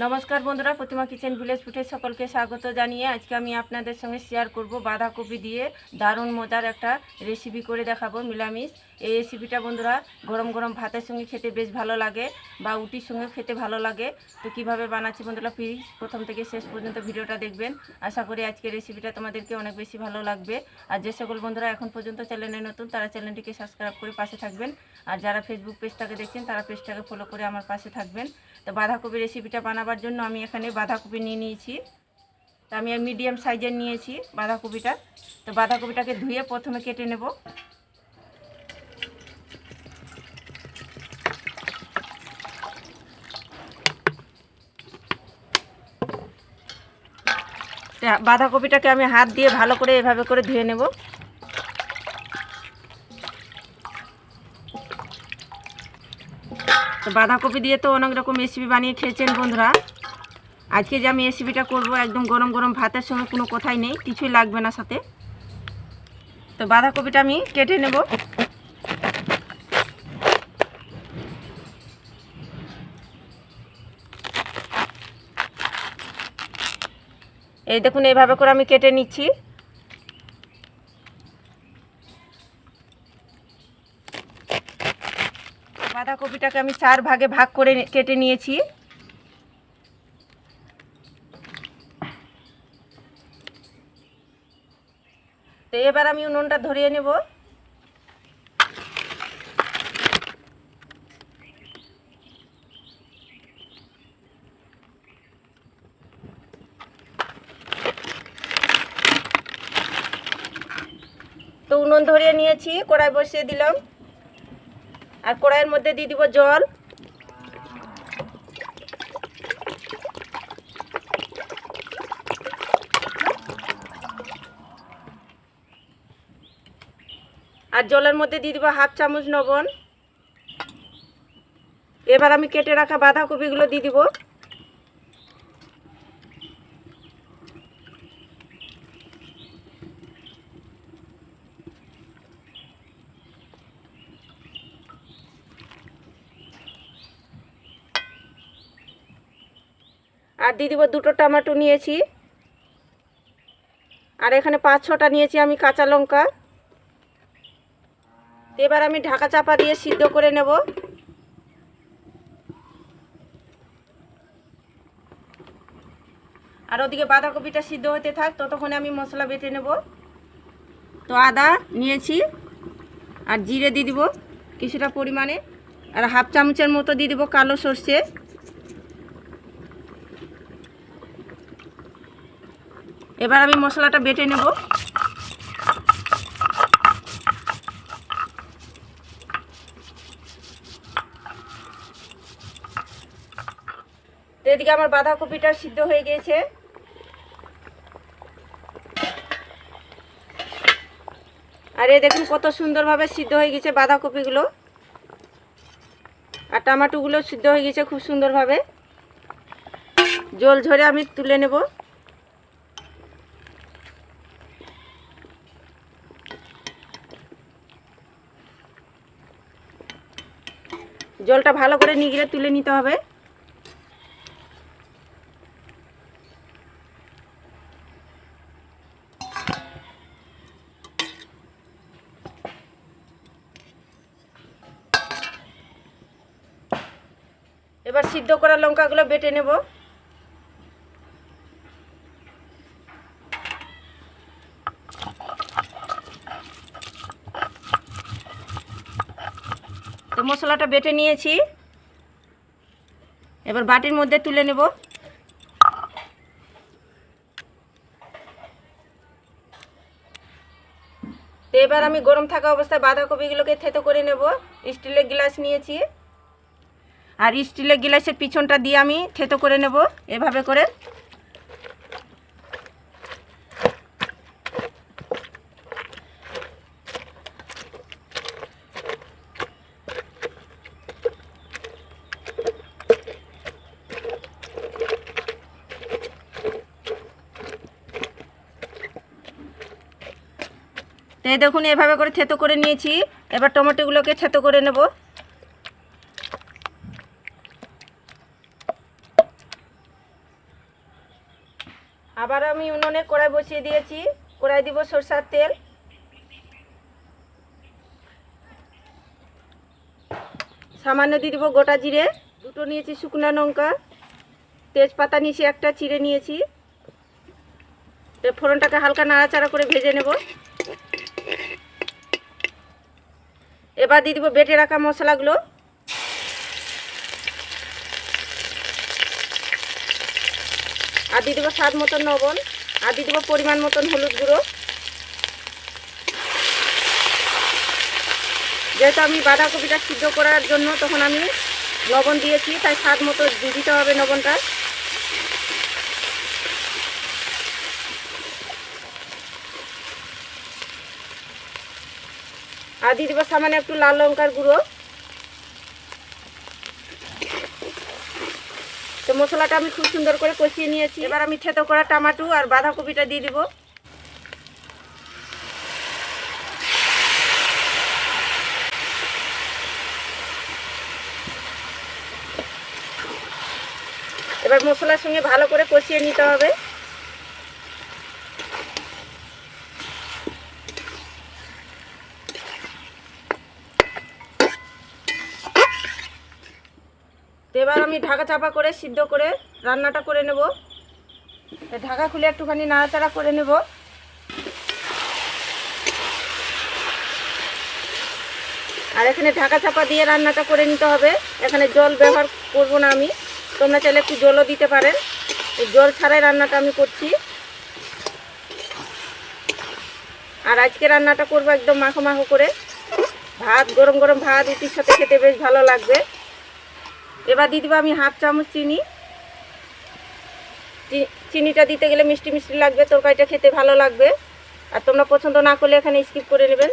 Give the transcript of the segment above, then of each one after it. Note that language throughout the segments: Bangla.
নমস্কার বন্ধুরা, প্রতিমা কিচেন ভিলেজ ফুটে সকলকে স্বাগত জানিয়ে আজকে আমি আপনাদের সঙ্গে শেয়ার করব বাঁধাকপি দিয়ে দারুণ মজার একটা রেসিপি করে দেখাবো মিলামিষ এই রেসিপিটা বন্ধুরা গরম গরম ভাতের সঙ্গে খেতে বেশ ভালো লাগে বা উটির সঙ্গে খেতে ভালো লাগে। তো কীভাবে বানাচ্ছি বন্ধুরা প্লিজ প্রথম থেকে শেষ পর্যন্ত ভিডিওটা দেখবেন। আশা করি আজকে রেসিপিটা তোমাদেরকে অনেক বেশি ভালো লাগবে। আর যে সকল বন্ধুরা এখন পর্যন্ত চ্যানেলে নতুন, তারা চ্যানেলটিকে সাবস্ক্রাইব করে পাশে থাকবেন। আর যারা ফেসবুক পেজটাকে দেখছেন, তারা পেজটাকে ফলো করে আমার পাশে থাকবেন। তো বাঁধাকপি রেসিপিটা বানাবার জন্য আমি এখানে বাঁধাকপি নিয়ে নিয়েছি। তো আমি মিডিয়াম সাইজের নিয়েছি বাঁধাকপিটা। তো বাঁধাকপিটাকে ধুয়ে প্রথমে কেটে নেব। বাঁধাকপিটাকে আমি হাত দিয়ে ভালো করে এভাবে করে ধুয়ে নেব। তো বাঁধাকপি দিয়ে তো অনেক রকম রেসিপি বানিয়ে খেয়েছেন বন্ধুরা। আজকে যে আমি রেসিপিটা করব একদম গরম গরম ভাতের সঙ্গে কোনো কথাই নেই, কিছুই লাগবে না সাথে। তো বাঁধাকপিটা আমি কেটে নেব। এই দেখুন, এইভাবে করে আমি কেটে নিচ্ছি। বাঁধাকপিটাকে আমি চার ভাগে ভাগ করে কেটে নিয়েছি। তো এবার আমি উনুনটা ধরিয়ে নেব। তো উনুন ধরিয়ে নিয়েছি, কড়াই বসিয়ে দিলাম। আর কড়াইয়ের মধ্যে দিয়ে দিব জল। আর জলের মধ্যে দিয়ে দিব হাফ চামচ নবন এবার আমি কেটে রাখা বাঁধাকপিগুলো দিয়ে দিব। আর দিয়ে দিব দুটো টমেটো নিয়েছি। আর এখানে পাঁচ, ছটা নিয়েছি আমি কাঁচা লঙ্কা। এবার আমি ঢাকা চাপা দিয়ে সিদ্ধ করে নেব। আর ওদিকে বাঁধাকপিটা সিদ্ধ হতে থাক, ততক্ষণে আমি মশলা বেটে নেব। তো আদা নিয়েছি, আর জিরে দিয়ে দিব কিছুটা পরিমাণে। আর হাফ চামচের মতো দিয়ে দিব কালো সর্ষে। এবার আমি মশলাটা বেটে নেব। এদিকে আমার বাঁধাকপিটা সিদ্ধ হয়ে গিয়েছে আর এ দেখুন কত সুন্দরভাবে সিদ্ধ হয়ে গেছে বাঁধাকপিগুলো। আর টমাটোগুলো সিদ্ধ হয়ে গেছে খুব সুন্দরভাবে। জল ঝরে আমি তুলে নেব। জলটা ভালো করে নিগড়ে তুলে নিতে হবে। এবার সিদ্ধ করা লঙ্কাগুলো বেটে নেব। তো মশলাটা বেটে নিয়েছি। এবার বাটির মধ্যে তুলে নেব। তো এবার আমি গরম থাকা অবস্থায় বাঁধাকপিগুলোকে থেতো করে নেব। স্টিলের গ্লাস নিয়েছি। আর স্টিলের গ্লাসের পিছনটা দিয়ে আমি থেতো করে নেব। এভাবে করে তো এই দেখুন, এভাবে করে থেতো করে নিয়েছি। এবার টমেটোগুলোকে থেতো করে নেব। আবার আমি উনুনে কড়াই বসিয়ে দিয়েছি। কড়াই দিব সরষার তেল। সামান্য দিয়ে দিব গোটা জিরে। দুটো নিয়েছি শুকনো লঙ্কা। তেজপাতা নিয়েছি একটা, চিড়ে নিয়েছি। ফোড়নটাকে হালকা নাড়াচাড়া করে ভেজে নেব। এবার দিয়ে দিব বেটে রাখা মশলাগুলো। আর দিয়ে দেবো স্বাদ মতন লবণ, আর দিয়ে দেবো পরিমাণ মতন হলুদ গুঁড়ো। যেহেতু আমি বাঁধাকপিটা সিদ্ধ করার জন্য তখন আমি লবণ দিয়েছি, তাই স্বাদ মতো দিতে হবে লবণটা। আর দিয়ে দেবো সামান্য একটু লাল লঙ্কার গুঁড়ো। তো মশলাটা আমি খুব সুন্দর করে কষিয়ে নিয়েছি। এবার আমি থেতো করা টমাটো আর বাঁধাকপিটা দিয়ে দিব। এবার মশলার সঙ্গে ভালো করে কষিয়ে নিতে হবে। এবার আমি ঢাকা চাপা করে, সিদ্ধ করে রান্নাটা করে নেব। ঢাকা খুলে একটুখানি নাড়াচাড়া করে নেব। আর এখানে ঢাকা চাপা দিয়ে রান্নাটা করে নিতে হবে। এখানে জল ব্যবহার করব না আমি। তোমরা চাইলে একটু জলও দিতে পারেন। জল ছাড়াই রান্নাটা আমি করছি। আর আজকে রান্নাটা করব একদম মাখো মাখো করে। ভাত, গরম গরম ভাত, রুটির সাথে খেতে বেশ ভালো লাগবে। এবার দিয়ে দেবো আমি হাফ চামচ চিনি। চিনিটা দিতে গেলে মিষ্টি মিষ্টি লাগবে, তরকারিটা খেতে ভালো লাগবে। আর তোমরা পছন্দ না করলে এখানে স্কিপ করে নেবেন।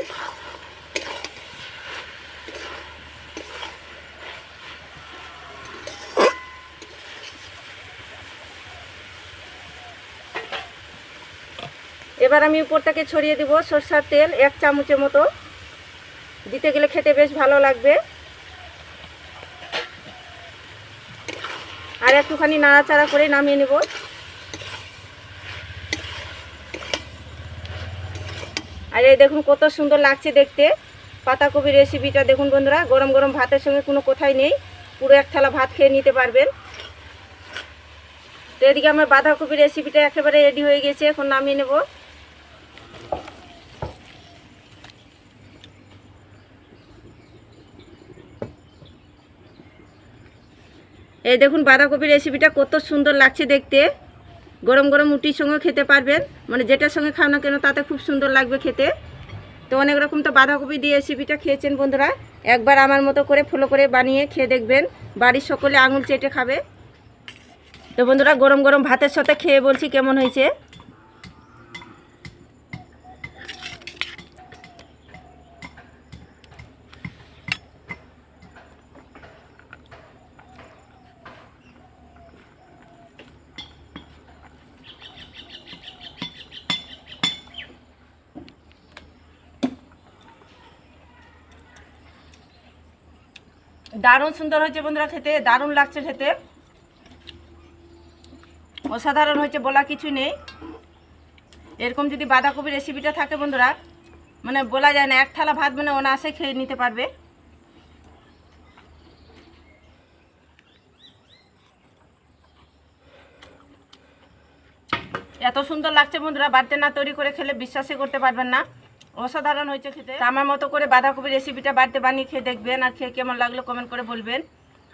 এবার আমি উপরটাকে ছড়িয়ে দেবো সরষার তেল এক চামচের মতো। দিতে গেলে খেতে বেশ ভালো লাগবে। আর একটুখানি নাড়াচাড়া করে নামিয়ে নেব। আর এই দেখুন কত সুন্দর লাগছে দেখতে। পাতাকপি রেসিপিটা দেখুন বন্ধুরা, গরম গরম ভাতের সঙ্গে কোনো কোথায় নেই। পুরো এক থালা ভাত খেয়ে নিতে পারবেন। তো এদিকে আমার বাঁধাকপির রেসিপিটা একেবারে রেডি হয়ে গেছে, এখন নামিয়ে নেব। এই দেখুন বাঁধাকপির রেসিপিটা কত সুন্দর লাগছে দেখতে। গরম গরম রুটির সঙ্গে খেতে পারবেন। মানে যেটার সঙ্গে খাও না কেন, তাতে খুব সুন্দর লাগবে খেতে। তো অনেক রকম তো বাঁধাকপি দিয়ে রেসিপিটা খেয়েছেন বন্ধুরা। একবার আমার মতো করে ফলো করে বানিয়ে খেয়ে দেখবেন। বাড়ির সকলে আঙুল চেটে খাবে। তো বন্ধুরা, গরম গরম ভাতের সাথে খেয়ে বলছি কেমন হয়েছে? দারুণ সুন্দর হয়েছে বন্ধুরা খেতে, দারুণ লাগছে খেতে। অসাধারণ হয়েছে বলা কিছু নেই। এরকম যদি বাঁধাকপি রেসিপিটা থাকে বন্ধুরা মানে বলা যায় না, এক থালা ভাত মানে অনায়াসে খেয়ে নিতে পারবে। এত সুন্দর লাগছে বন্ধুরা, বাড়িতে না তৈরি করে খেলে বিশ্বাসই করতে পারবেন না। অসাধারণ হয়েছে খেতে। আমার মতো করে বাঁধাকপির রেসিপিটা বাড়িতে বানিয়ে খেয়ে দেখবেন আর খেয়ে কেমন লাগল কমেন্ট করে বলবেন।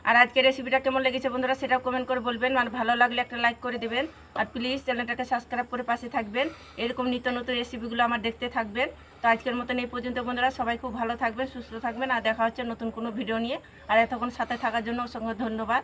আর আজকে রেসিপিটা কেমন লেগেছে বন্ধুরা সেটাও কমেন্ট করে বলবেন। আর ভালো লাগলে একটা লাইক করে দেবেন। আর প্লিজ চ্যানেলটাকে সাবস্ক্রাইব করে পাশে থাকবেন। এরকম নিত্য নতুন রেসিপিগুলো আমার দেখতে থাকবেন। তো আজকের মতন এই পর্যন্ত বন্ধুরা, সবাই খুব ভালো থাকবেন, সুস্থ থাকবেন। আর দেখা হচ্ছে নতুন কোনো ভিডিও নিয়ে। আর এতক্ষণ সাথে থাকার জন্য অসংখ্য ধন্যবাদ।